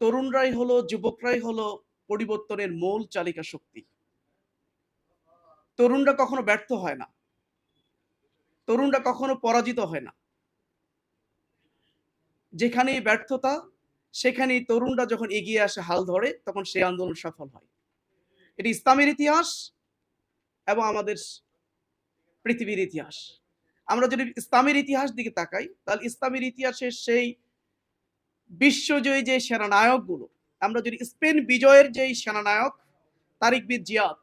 তরুণরাই হলো, যুবকরাই হলো পরিবর্তনের মূল চালিকা শক্তি। তরুণরা কখনো ব্যর্থ হয় না। তরুণরা কখনো পরাজিত হয় না। যেখানেই ব্যর্থতা, সেখানেই তরুণরা যখন এগিয়ে আসে হাল ধরে, তখন সেই আন্দোলন সফল হয়। এটি ইসলামের ইতিহাস এবং আমাদের পৃথিবীর ইতিহাস। আমরা যদি ইসলামের ইতিহাস দিকে তাকাই, তাহলে ইসলামের ইতিহাসের সেই বিশ্বজয়ী যে সেনানায়কগুলো, আমরা যদি স্পেন বিজয়ের যেই সেনানায়ক তারিক বিন জিয়াদ,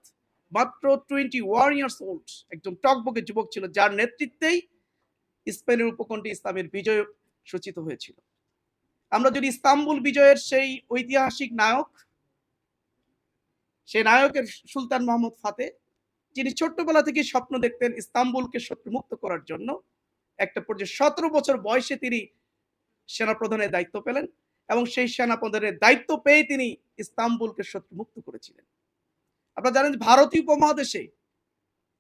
মাত্র টোয়েন্টি ওয়ান ইয়ার্স ওল্ড একজন টকবকে যুবক ছিল, যার নেতৃত্বেই স্পেনের উপকণ্ঠে ইসলামের বিজয় সূচিত হয়েছিল। আমরা যদি ইস্তাম্বুল বিজয়ের সেই ঐতিহাসিক নায়ক, সেই নায়কের সুলতান মোহাম্মদ ফাতে, যিনি ছোট্টবেলা থেকে স্বপ্ন দেখতেন ইস্তাম্বুলকে শত্রুমুক্ত করার জন্য, একটা পর্যায়ে সতেরো বছর বয়সে তিনি সেনাপ্রধানের দায়িত্ব পেলেন এবং সেই সেনাপ্রধানের দায়িত্ব পেয়ে তিনি ইস্তাম্বুলকে শত্রুমুক্ত করেছিলেন। আপনারা জানেন ভারতীয় উপমহাদেশে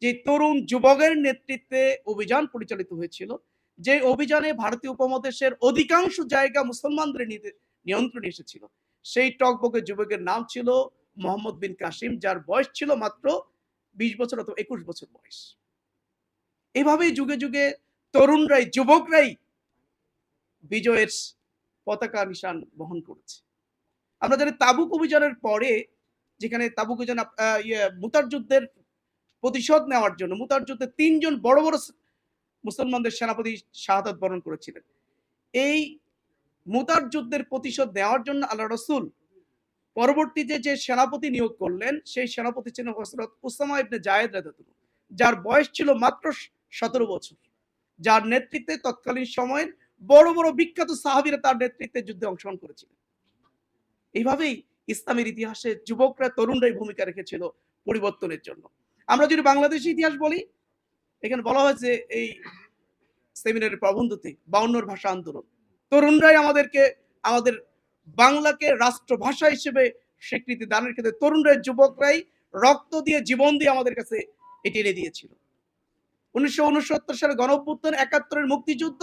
যে তরুণ যুবকের নেতৃত্বে অভিযান পরিচালিত হয়েছিল, যে অভিযানে ভারতীয় উপমহাদেশের অধিকাংশ জায়গা মুসলমানদের নিতে- নিয়ন্ত্রণে এসেছিল। সেই টকবকে যুবকের নাম ছিল মোহাম্মদ বিন কাসিম, যার বয়স ছিল মাত্র বিশ বছর অথবা একুশ বছর বয়স। এভাবেই যুগে যুগে তরুণরাই, যুবকরাই বিজয়ের পতাকা নিশান বহন করেছে। আমরা জানি তাবুক অভিযানের পরে যেখানে তাবুক অভিযান ইয়ে, মুতার যুদ্ধের প্রতিশোধ নেওয়ার জন্য মুতার যুদ্ধে তিনজন বড় বড় মুসলমানদের সেনাপতি শাহাদাত বরণ করেছিলেন। এই মুতার যুদ্ধের প্রতিশোধ নেওয়ার জন্য আল্লাহ রসুল পরবর্তীতে যে সেনাপতি নিয়োগ করলেন সেই সেনাপতি ছিলেন হজরত উসামা ইবনে জায়েদ রাদিয়াল্লাহু যার বয়স ছিল মাত্র সতেরো বছর। যার নেতৃত্বে তৎকালীন সময়ের বড় বড় বিখ্যাত সাহাবীরা তার নেতৃত্বে যুদ্ধে অংশগ্রহণ করেছিলেন। এইভাবেই ইসলামের ইতিহাসে যুবকরা, তরুণরাই ভূমিকা রেখেছিল পরিবর্তনের জন্য। আমরা যদি বাংলাদেশের ইতিহাস বলি, এখানে বলা হয়েছে এই সেমিনারের প্রবন্ধতে বাউন্নর ভাষা আন্দোলন। তরুণরাই আমাদেরকে, আমাদের বাংলাকে রাষ্ট্রভাষা হিসেবে স্বীকৃতি দানের ক্ষেত্রে তরুণরাই, যুবকরাই রক্ত দিয়ে জীবন দিয়ে আমাদের কাছে এটি এনে দিয়েছিল। উনিশশো উনসত্তর সালে গণঅভ্যুত্থান, একাত্তরের মুক্তিযুদ্ধ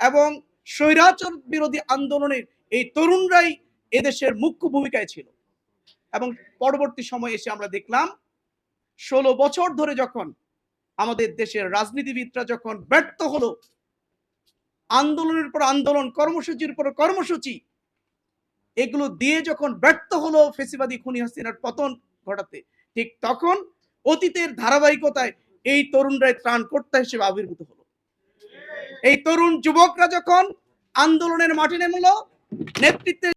এবং স্বৈরাচার বিরোধী আন্দোলনের এই তরুণরাই এদেশের মুখ্য ভূমিকায় ছিল। এবং পরবর্তী সময়ে এসে আমরা দেখলাম, ষোলো বছর ধরে যখন আমাদের দেশের রাজনীতিবিদরা যখন ব্যর্থ হলো, আন্দোলনের পর আন্দোলন, কর্মসূচির পর কর্মসূচি, এগুলো দিয়ে যখন ব্যর্থ হলো ফেসিবাদী খুনি হাসিনার পতন ঘটাতে, ঠিক তখন অতীতের ধারাবাহিকতায় এই তরুণরাই ত্রাণকর্তা হিসেবে আবির্ভূত হলো। এই তরুণ যুবকরা যখন আন্দোলনের মাঠে নেমলো নেতৃত্বে